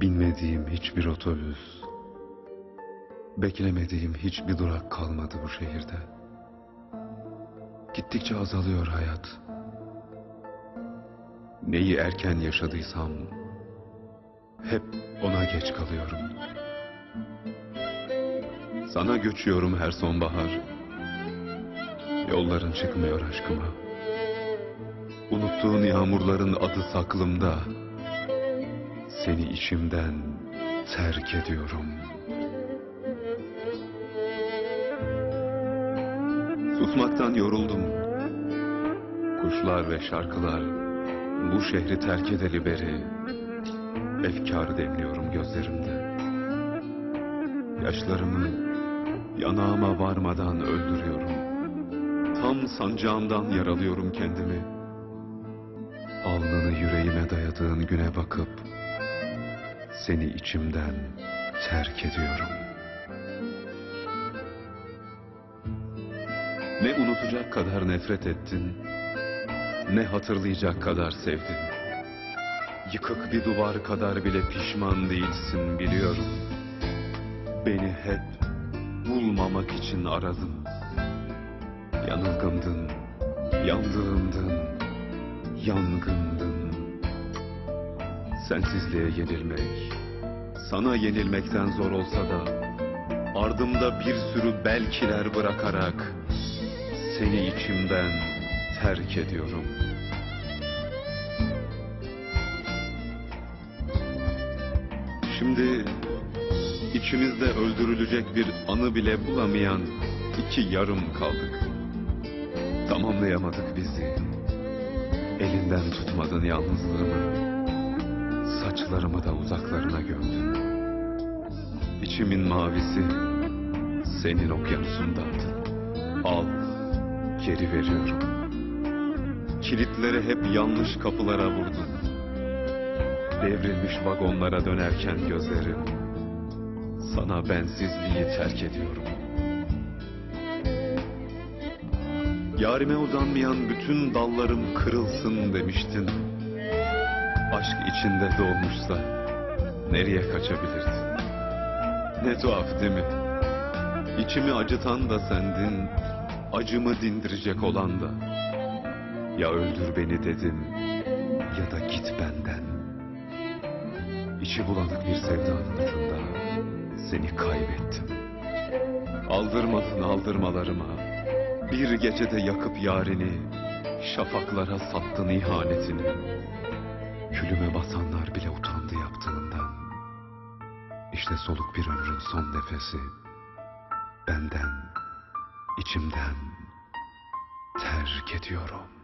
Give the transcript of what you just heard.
Binmediğim hiçbir otobüs, beklemediğim hiçbir durak kalmadı bu şehirde. Gittikçe azalıyor hayat. Neyi erken yaşadıysam hep ona geç kalıyorum. Sana göçüyorum her sonbahar. Yolların çıkmıyor aşkıma. Unuttuğun yağmurların adı saklımda. Seni içimden terk ediyorum. Susmaktan yoruldum. Kuşlar ve şarkılar bu şehri terk edeli beri efkar demliyorum gözlerimde. Yaşlarımı yanağıma varmadan öldürüyorum. Tam sancağımdan yaralıyorum kendimi. Alnını yüreğime dayadığın güne bakıp seni içimden terk ediyorum. Ne unutacak kadar nefret ettin, ne hatırlayacak kadar sevdin. Yıkık bir duvar kadar bile pişman değilsin biliyorum. Beni hep bulmamak için aradın. Yanılgındın, yandığımdın, yangındın. Sensizliğe yenilmek, sana yenilmekten zor olsa da ardımda bir sürü belkiler bırakarak seni içimden terk ediyorum. Şimdi içimizde öldürülecek bir anı bile bulamayan iki yarım kaldık. Tamamlayamadık bizi. Elinden tutmadın yalnızlığımı. Saçlarımı da uzaklarına gömdün. İçimin mavisi senin okyanusundaydı. Al, geri veriyorum. Kilitleri hep yanlış kapılara vurdun. Devrilmiş vagonlara dönerken gözlerim sana bensizliği terk ediyorum. Yarime uzanmayan bütün dallarım kırılsın demiştin. Aşk içinde doğmuşsa nereye kaçabilirdi? Ne tuhaf değil mi? İçimi acıtan da sendin, acımı dindirecek olan da. Ya öldür beni dedim ya da git benden. İçi bulanık bir sevdanın ucunda seni kaybettim. Aldırmadın aldırmalarıma, bir gecede yakıp yarini, şafaklara sattın ihanetini. Külüme basanlar bile utandı yaptığından. İşte soluk bir ömrün son nefesi. Benden, içimden terk ediyorum.